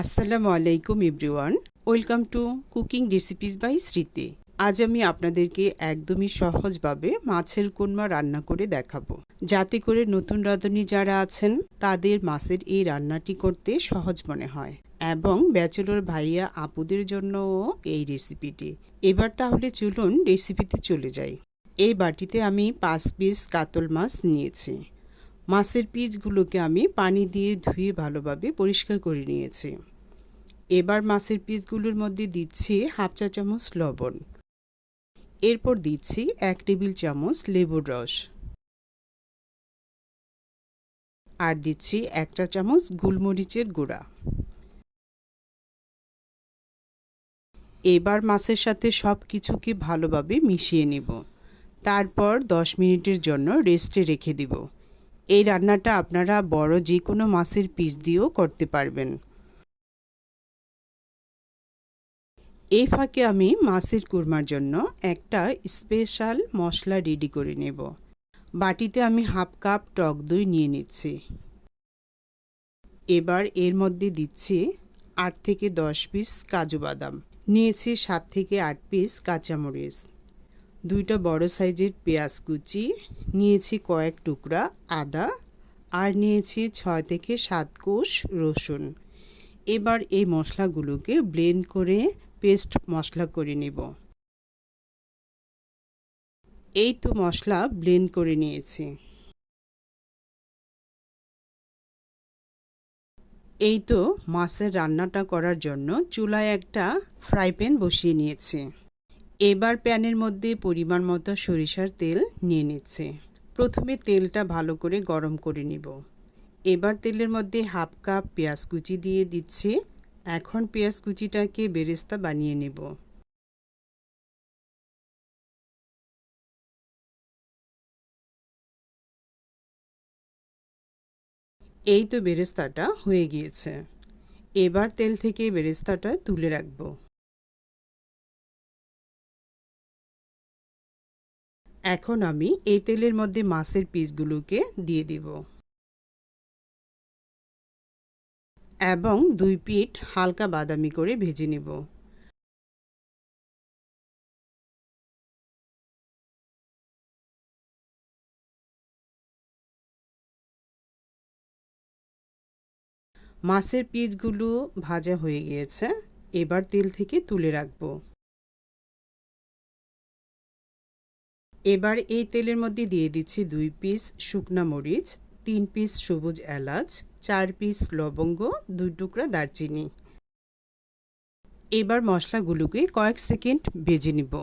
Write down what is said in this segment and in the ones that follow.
আসসালামু আলাইকুম everyone. Welcome to cooking recipes by Smriti. আজ আমি আপনাদেরকে একদমই সহজভাবে মাছের কোরমা রান্না করে দেখাবো। যাতে করে নতুন রাঁধুনি যারা আছেন, তাদের মাছের এই রান্নাটি করতে সহজ মনে হয়। এবং ব্যাচেলর ভাইয়া আপুদের জন্যও এই রেসিপিটি। এবার তাহলে চলুন রেসিপিতে চলে যাই। এই বাটিতে আমি পাঁচ পিস কাতল মাছ নিয়েছি। মাছের পিসগুলোকে আমি পানি দিয়ে ধুয়ে ভালোভাবে পরিষ্কার করে নিয়েছি। এবার মাছের পিসগুলোর মধ্যে দিচ্ছি হাফ চা চামচ লবণ। এরপর দিচ্ছি এক টেবিল চামচ লেবুর রস। আর দিচ্ছি এক চা চামচ গোলমরিচের গুঁড়া। এবার মাছের সাথে সব কিছুকে ভালোভাবে মিশিয়ে নেব। তারপর দশ মিনিটের জন্য রেস্টে রেখে দিব। এই রান্নাটা আপনারা বড় যে কোনো মাছের পিস দিয়েও করতে পারবেন। এই ফাঁকে আমি মাছের কুরমার জন্য একটা স্পেশাল মশলা রেডি করে নেব। বাটিতে আমি হাফ কাপ টক দই নিয়ে নিচ্ছি। এবার এর মধ্যে দিচ্ছি আট থেকে দশ পিস কাজু বাদাম। নিয়েছি সাত থেকে আট পিস কাঁচামরিচ। দুইটা বড় সাইজের পেঁয়াজ কুচি, নিয়েছি কয়েক টুকরা আদা আর নিয়েছি ছয় থেকে সাত কোষ রসুন। এবার এই মশলাগুলোকে ব্লেন্ড করে পেস্ট মশলা করে নেব। এই তো মশলা ব্লেন্ড করে নিয়েছি। এই তো মাছের রান্নাটা করার জন্য চুলায় একটা ফ্রাই প্যান বসিয়ে নিয়েছি। এবার প্যানের মধ্যে পরিমাণ মতো সরিষার তেল নিয়ে নিচ্ছে। প্রথমে তেলটা ভালো করে গরম করে নিব। এবার তেলের মধ্যে হাফ কাপ পেঁয়াজ কুচি দিয়ে দিচ্ছি। এখন পেঁয়াজ কুচিটাকে বেরেস্তা বানিয়ে নেব। এই তো বেরেস্তাটা হয়ে গিয়েছে। এবার তেল থেকে বেরেস্তাটা তুলে রাখব। এখন আমি এই তেলের মধ্যে মাছের পিসগুলোকে দিয়ে দিব। এবং দুই পিঠ হালকা বাদামি করে ভেজে নেব। মাছের পিসগুলো ভাজা হয়ে গিয়েছে। এবার তেল থেকে তুলে রাখব। এবার এই তেলের মধ্যে দিয়ে দিচ্ছি দুই পিস শুকনা মরিচ, তিন পিস সবুজ এলাচ, চার পিস লবঙ্গ, দুই টুকরা দারচিনি। এবার মশলাগুলোকে কয়েক সেকেন্ড ভেজে নিব।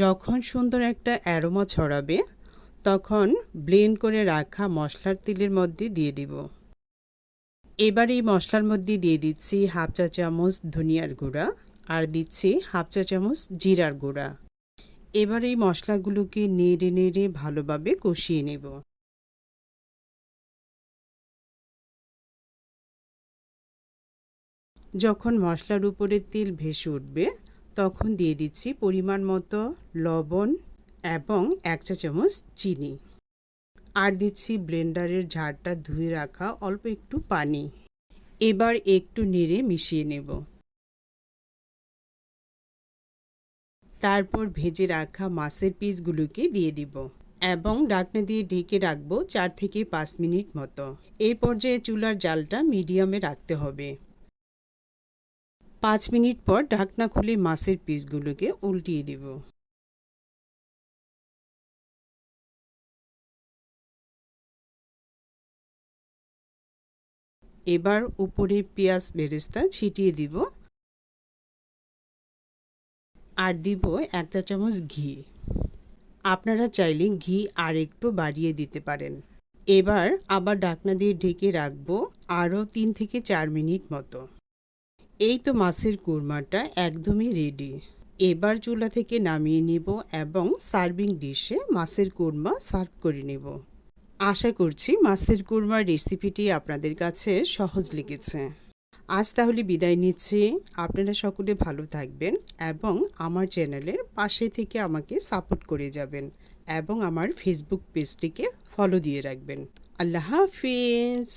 যখন সুন্দর একটা অ্যারোমা ছড়াবে, তখন ব্লেন্ড করে রাখা মশলার তেলের মধ্যে দিয়ে দিব। এবার এই মশলার মধ্যে দিয়ে দিচ্ছি হাফ চা চামচ ধনিয়ার গুঁড়া আর দিচ্ছি হাফ চা চামচ জিরার গুঁড়া। এবার এই মশলাগুলোকে নেড়ে নেড়ে ভালোভাবে কষিয়ে নেব। যখন মশলার উপরে তেল ভেসে উঠবে, তখন দিয়ে দিচ্ছি পরিমাণ মতো লবণ এবং এক চা চামচ চিনি। আর দিচ্ছি ব্লেন্ডারের ঝাড়টা ধুয়ে রাখা অল্প একটু পানি। এবার একটু নেড়ে মিশিয়ে নেব। তারপর ভেজে রাখা মাছের পিসগুলোকে দিয়ে দিব এবং ডাকনা দিয়ে ঢেকে রাখব চার থেকে পাঁচ মিনিট মতো। এই পর্যায়ে চুলার জালটা মিডিয়ামে রাখতে হবে। পাঁচ মিনিট পর ঢাকনা খুলে মাছের পিসগুলোকে উল্টিয়ে দিব। এবার উপরে পেঁয়াজ বেরেস্তা ছিটিয়ে দিব। আর দিব এক চা চামচ ঘি। আপনারা চাইলে ঘি আর একটু বাড়িয়ে দিতে পারেন। এবার আবার ডাকনা দিয়ে ঢেকে রাখব আরও তিন থেকে চার মিনিট মতো। এই তো মাছের কুরমাটা একদমই রেডি এবার চুলা থেকে নামিয়ে নিব এবং সার্ভিং ডিশে মাছের কুরমা সার্ভ করে নেব। আশা করছি মাছের কুরমার রেসিপিটি আপনাদের কাছে সহজ লেগেছে। আজ তাহলে বিদায় নিচ্ছি। আপনারা সকলে ভালো থাকবেন এবং আমার চ্যানেলের পাশে থেকে আমাকে সাপোর্ট করে যাবেন এবং আমার ফেসবুক পেজটিকে ফলো দিয়ে রাখবেন। আল্লাহ হাফিজ।